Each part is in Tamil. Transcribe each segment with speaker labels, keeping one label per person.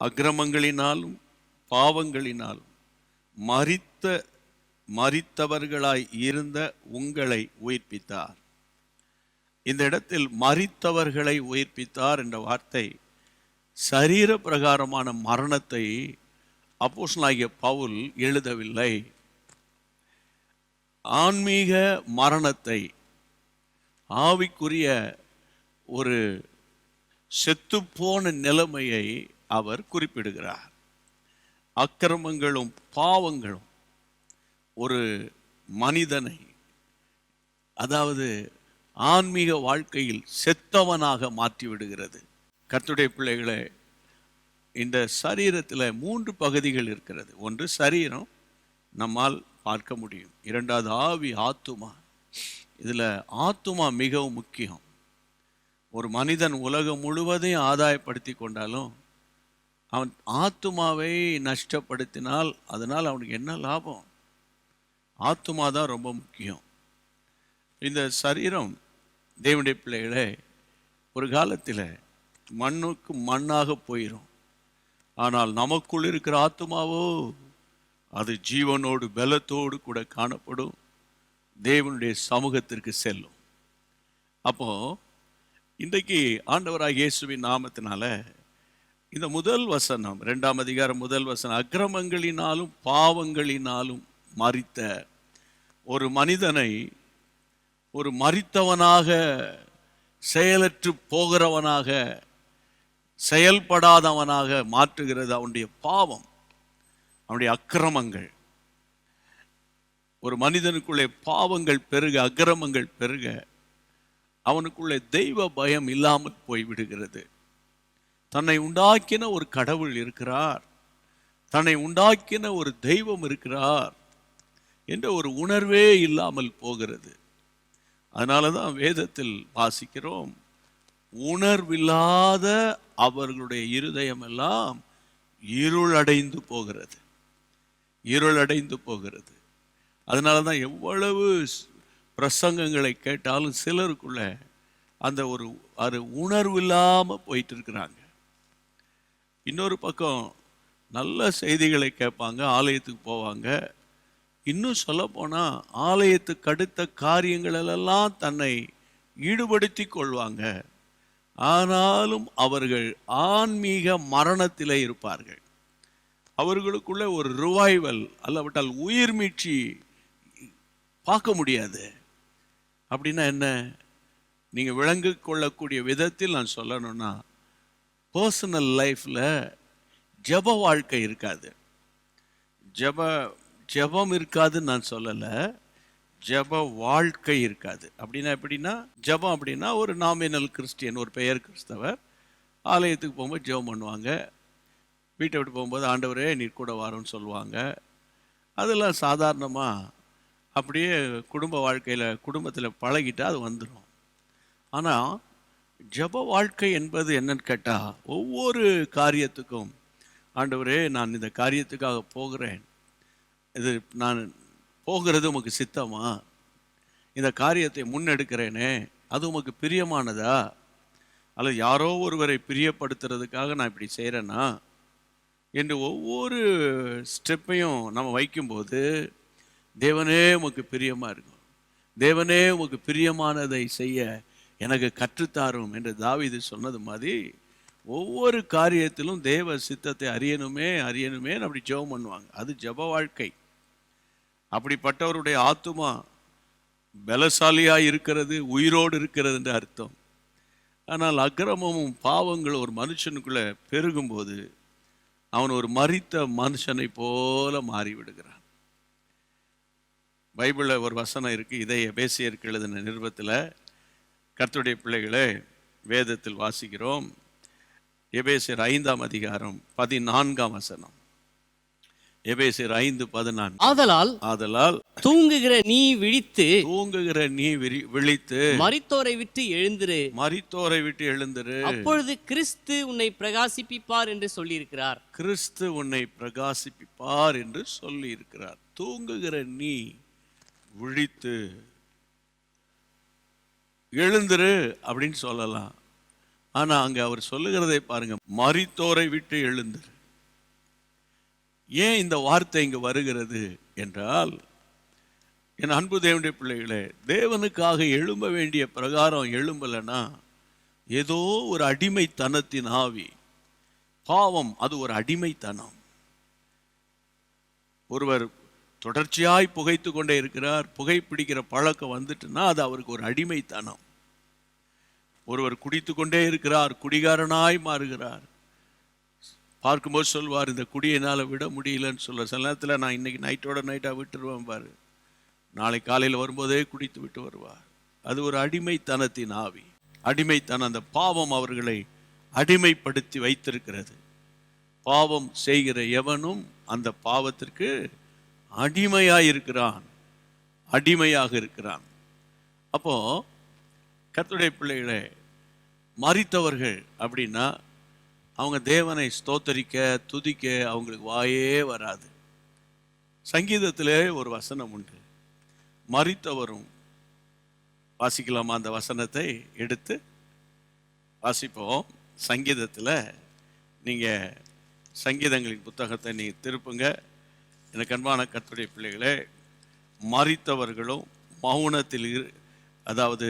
Speaker 1: அக்கிரமங்களினாலும் பாவங்களினாலும் மறித்த மறித்தவர்களாய் இருந்த உங்களை உயிர்ப்பித்தார். இந்த இடத்தில் மறித்தவர்களை உயிர்ப்பித்தார் என்ற வார்த்தை சரீர பிரகாரமான மரணத்தை அப்போஸ்தலனாகிய பவுல் எழுதவில்லை. ஆன்மீக மரணத்தை ஆவிக்குரிய ஒரு செத்துப்போன நிலைமையை அவர் குறிப்பிடுகிறார். அக்கிரமங்களும் பாவங்களும் ஒரு மனிதனை அதாவது ஆன்மீக வாழ்க்கையில் செத்தவனாக மாற்றி விடுகிறது பிள்ளைகளை இந்த சரீரத்தில் மூன்று பகுதிகள் இருக்கிறது. ஒன்று சரீரம் நம்மால் பார்க்க முடியும். இரண்டாவது ஆவி ஆத்துமா. இதில் ஆத்துமா மிகவும் முக்கியம். ஒரு மனிதன் உலகம் முழுவதையும் ஆதாயப்படுத்தி கொண்டாலும் அவன் ஆத்துமாவை நஷ்டப்படுத்தினால் அதனால் அவனுக்கு என்ன லாபம்? ஆத்துமா தான் ரொம்ப முக்கியம். இந்த சரீரம் தேவனுடைய பிள்ளைகளை ஒரு காலத்தில் மண்ணுக்கு மண்ணாக போயிடும் ஆனால் நமக்குள் இருக்கிற ஆத்துமாவோ அது ஜீவனோடு பலத்தோடு கூட காணப்படும். தேவனுடைய சமூகத்திற்கு செல்லும். அப்போ இன்றைக்கு ஆண்டவராக இயேசுவின் நாமத்தினால இந்த முதல் வசனம் ரெண்டாம் அதிகாரம் முதல் வசனம் அக்கிரமங்களினாலும் பாவங்களினாலும் மறித்த ஒரு மனிதனை ஒரு மறித்தவனாக செயலற்று போகிறவனாக செயல்படாதவனாக மாற்றுகிறது அவனுடைய பாவம் அவனுடைய அக்கிரமங்கள். ஒரு மனிதனுக்குள்ளே பாவங்கள் பெருக அக்கிரமங்கள் பெருக அவனுக்குள்ளே தெய்வ பயம் இல்லாமல் போய்விடுகிறது. தன்னை உண்டாக்கின ஒரு கடவுள் இருக்கிறார். தன்னை உண்டாக்கின ஒரு தெய்வம் இருக்கிறார் என்ற ஒரு உணர்வே இல்லாமல் போகிறது. அதனால தான் வேதத்தில் வாசிக்கிறோம் உணர்வில்லாத அவர்களுடைய இருதயம் எல்லாம் இருளடைந்து போகிறது. இருளடைந்து போகிறது. அதனால தான் எவ்வளவு பிரசங்கங்களை கேட்டாலும் சிலருக்குள்ள அந்த ஒரு அது உணர்வு இல்லாமல் போயிட்டு இருக்கிறாங்க. இன்னொரு பக்கம் நல்ல செய்திகளை கேட்பாங்க ஆலயத்துக்கு போவாங்க. இன்னும் சொல்லப்போனால் ஆலயத்துக்கு அடுத்த காரியங்களெல்லாம் தன்னை ஈடுபடுத்தி கொள்வாங்க. ஆனாலும் அவர்கள் ஆன்மீக மரணத்திலே இருப்பார்கள். அவர்களுக்குள்ள ஒரு ரிவைவல் அல்லவிட்டால் உயிர் மீட்சி பார்க்க முடியாது. அப்படின்னா என்ன? நீங்கள் விளங்கு கொள்ளக்கூடிய விதத்தில் நான் சொல்லணும்னா பர்சனல் லைஃப்பில் ஜெப வாழ்க்கை இருக்காது. ஜெப ஜெபம் இருக்காதுன்னு நான் சொல்லலை. ஜெப வாழ்க்கை இருக்காது. அப்படின்னா எப்படின்னா ஜெபம் அப்படின்னா ஒரு நாமினல் கிறிஸ்டியன் ஒரு பெயர் கிறிஸ்தவர் ஆலயத்துக்கு போகும்போது ஜெபம் பண்ணுவாங்க. வீட்டை விட்டு போகும்போது ஆண்டவரே நீர் கூட வரோன்னு சொல்லுவாங்க. அதெல்லாம் சாதாரணமாக அப்படியே குடும்ப வாழ்க்கையில் குடும்பத்தில் பழகிட்டா அது வந்துடும் ஆனால் ஜெப வாழ்க்கை என்பது என்னன்னு கேட்டால் ஒவ்வொரு காரியத்துக்கும் ஆண்டவரே நான் இந்த காரியத்துக்காக போகிறேன். இது நான் போகிறது உமக்கு சித்தமா? இந்த காரியத்தை முன்னெடுக்கிறேனே அது உமக்கு பிரியமானதா? அல்லது யாரோ ஒருவரை பிரியப்படுத்துறதுக்காக நான் இப்படி செய்கிறேன்னா என்று ஒவ்வொரு ஸ்டெப்பையும் நம்ம வைக்கும்போது தேவனே உமக்கு பிரியமாக இருக்கும். தேவனே உமக்கு பிரியமானதை செய்ய எனக்கு கற்றுத்தாரும் என்று தாவிது சொன்னது மாதிரி ஒவ்வொரு காரியத்திலும் தேவ சித்தத்தை அறியணுமே அறியணுமே அப்படி ஜெபம் பண்ணுவாங்க. அது ஜெப வாழ்க்கை. அப்படிப்பட்டவருடைய ஆத்துமா பலசாலியாக இருக்கிறது உயிரோடு இருக்கிறது என்று அர்த்தம். ஆனால் அக்கிரமமும் பாவங்களும் ஒரு மனுஷனுக்குள்ளே பெருகும்போது அவன் ஒரு மறித்த மனுஷனை போல மாறிவிடுகிறான். பைபிளில் ஒரு வசனம் இருக்குது இதை எபேசியருக்கு எழுதின நிருபத்தில். கர்த்தருடைய பிள்ளைகளே வேதத்தில் வாசிக்கிறோம். எபேசியர் ஐந்தாம் அதிகாரம் பதினான்காம் வசனம். எபேசியர் ஐந்து பதினான்கு.
Speaker 2: ஆதலால்
Speaker 1: ஆதலால்
Speaker 2: தூங்குகிற நீ விழித்து
Speaker 1: தூங்குகிற நீ விழித்து
Speaker 2: மரித்தோரை விட்டு எழுந்திரு.
Speaker 1: மரித்தோரை விட்டு எழுந்திரு.
Speaker 2: அப்பொழுது கிறிஸ்து உன்னை பிரகாசிப்பிப்பார் என்று சொல்லியிருக்கிறார்.
Speaker 1: கிறிஸ்து உன்னை பிரகாசிப்பிப்பார் என்று சொல்லி இருக்கிறார் தூங்குகிற நீ விழித்து எழுந்துரு அப்படின்னு சொல்லலாம். ஆனால் அங்கே அவர் சொல்லுகிறதை பாருங்க. மறித்தோரை விட்டு எழுந்துரு. ஏன் இந்த வார்த்தை இங்கே வருகிறது என்றால் என் அன்பு தேவனுடைய பிள்ளைகளே தேவனுக்காக எழும்ப வேண்டிய பிரகாரம் எழும்பலைன்னா ஏதோ ஒரு அடிமைத்தனத்தின் ஆவி. பாவம் அது ஒரு அடிமைத்தனம். ஒருவர் தொடர்ச்சியாய் புகைத்து கொண்டே இருக்கிறார் புகைப்பிடிக்கிற பழக்கம் வந்துட்டுன்னா அது அவருக்கு ஒரு அடிமைத்தனம். ஒருவர் குடித்து கொண்டே இருக்கிறார் குடிகாரனாய் மாறுகிறார். பார்க்கும்போது சொல்வார் இந்த குடியினால் விட முடியலன்னு சொல்ல. சில நேரத்தில் நான் இன்னைக்கு நைட்டோட நைட்டாக விட்டுருவேன் பாரு. நாளை காலையில் வரும்போதே குடித்து விட்டு வருவார். அது ஒரு அடிமைத்தனத்தின் ஆவி. அடிமைத்தனம் அந்த பாவம் அவர்களை அடிமைப்படுத்தி வைத்திருக்கிறது. பாவம் செய்கிற எவனும் அந்த பாவத்திற்கு அடிமையாக இருக்கிறான் அடிமையாக இருக்கிறான் அப்போ கத்துடைய பிள்ளைகளே மறித்தவர்கள் அப்படின்னா அவங்க தேவனை ஸ்தோத்தரிக்க துதிக்க அவங்களுக்கு வாயே வராது. சங்கீதத்திலே ஒரு வசனம் உண்டு. மறித்தவரும் வாசிக்கலாமா அந்த வசனத்தை? எடுத்து வாசிப்போம். சங்கீதத்தில் நீங்கள் சங்கீதங்களின் புத்தகத்தை நீங்கள் திருப்புங்க. எனக்கு அன்பான கர்த்தருடைய பிள்ளைகளே மறித்தவர்களும் மௌனத்தில் இரு அதாவது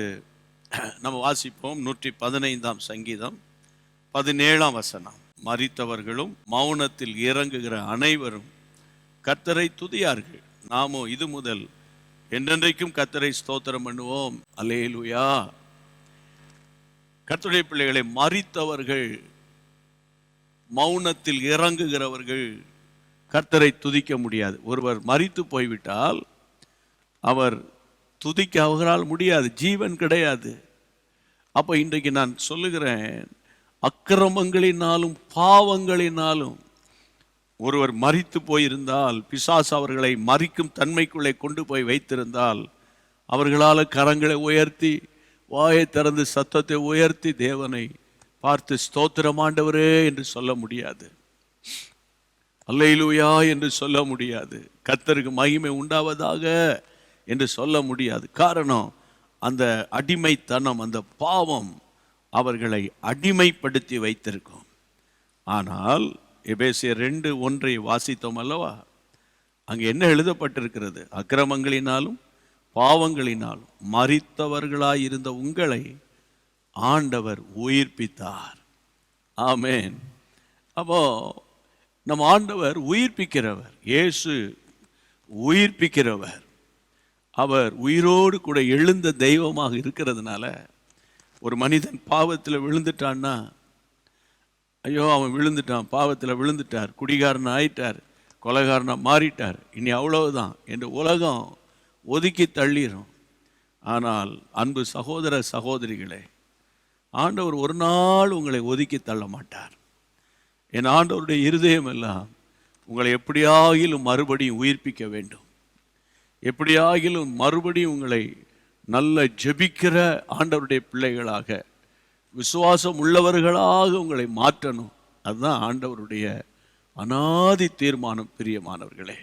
Speaker 1: நம்ம வாசிப்போம் நூற்றி பதினைந்தாம் சங்கீதம் பதினேழாம் வசனம். மறித்தவர்களும் மௌனத்தில் இறங்குகிற அனைவரும் கத்தரை துதியார்கள். நாமோ இது முதல். என்றென்றைக்கும் கத்தரை ஸ்தோத்திரம் பண்ணுவோம். அலேலுயா கத்துடைய பிள்ளைகளை மறித்தவர்கள் மௌனத்தில் இறங்குகிறவர்கள் கர்த்தரை துதிக்க முடியாது. ஒருவர் மறித்து போய்விட்டால் அவர் துதிக்க அவரால் முடியாது. ஜீவன் கிடையாது. அப்போ இன்றைக்கு நான் சொல்லுகிறேன் அக்கிரமங்களினாலும் பாவங்களினாலும் ஒருவர் மறித்து போயிருந்தால் பிசாசு அவர்களை மறிக்கும் தன்மைக்குள்ளே கொண்டு போய் வைத்திருந்தால் அவர்களால் கரங்களை உயர்த்தி வாயை திறந்து சத்தத்தை உயர்த்தி தேவனை பார்த்து ஸ்தோத்திரமாண்டவரே என்று சொல்ல முடியாது. அல்லையிலூயா என்று சொல்ல முடியாது. கர்த்தருக்கு மகிமை உண்டாவதாக என்று சொல்ல முடியாது. காரணம் அந்த அடிமைத்தனம் அந்த பாவம் அவர்களை அடிமைப்படுத்தி வைத்திருக்கும். ஆனால் எபேசிய ரெண்டு ஒன்றை வாசித்தோம் அல்லவா? அங்கே என்ன எழுதப்பட்டிருக்கிறது? அக்கிரமங்களினாலும் பாவங்களினாலும் மறித்தவர்களாயிருந்த உங்களை ஆண்டவர் உயிர்ப்பித்தார். ஆமேன். அப்போ நம் ஆண்டவர் உயிர்ப்பிக்கிறவர். இயேசு உயிர்ப்பிக்கிறவர். அவர் உயிரோடு கூட எழுந்த தெய்வமாக இருக்கிறதுனால ஒரு மனிதன் பாவத்தில் விழுந்துட்டான்னா ஐயோ அவன் விழுந்துட்டான் பாவத்தில் விழுந்துட்டார் குடிகாரன் ஆயிட்டார் கொலகாரனாக மாறிட்டார் இனி அவ்வளவுதான் என்று உலகம் ஒதுக்கி தள்ளிடும் ஆனால் அன்பு சகோதர சகோதரிகளே ஆண்டவர் ஒரு நாள் உங்களை ஒதுக்கி தள்ள மாட்டார். என் ஆண்டவருடைய இருதயம் எல்லாம் உங்களை எப்படியாகிலும் மறுபடியும் உயிர்ப்பிக்க வேண்டும். எப்படியாகிலும் மறுபடியும் உங்களை நல்ல ஜெபிக்கிற ஆண்டவருடைய பிள்ளைகளாக விசுவாசம் உள்ளவர்களாக உங்களை மாற்றணும். அதுதான் ஆண்டவருடைய அனாதி தீர்மானம் பிரியமானவர்களே.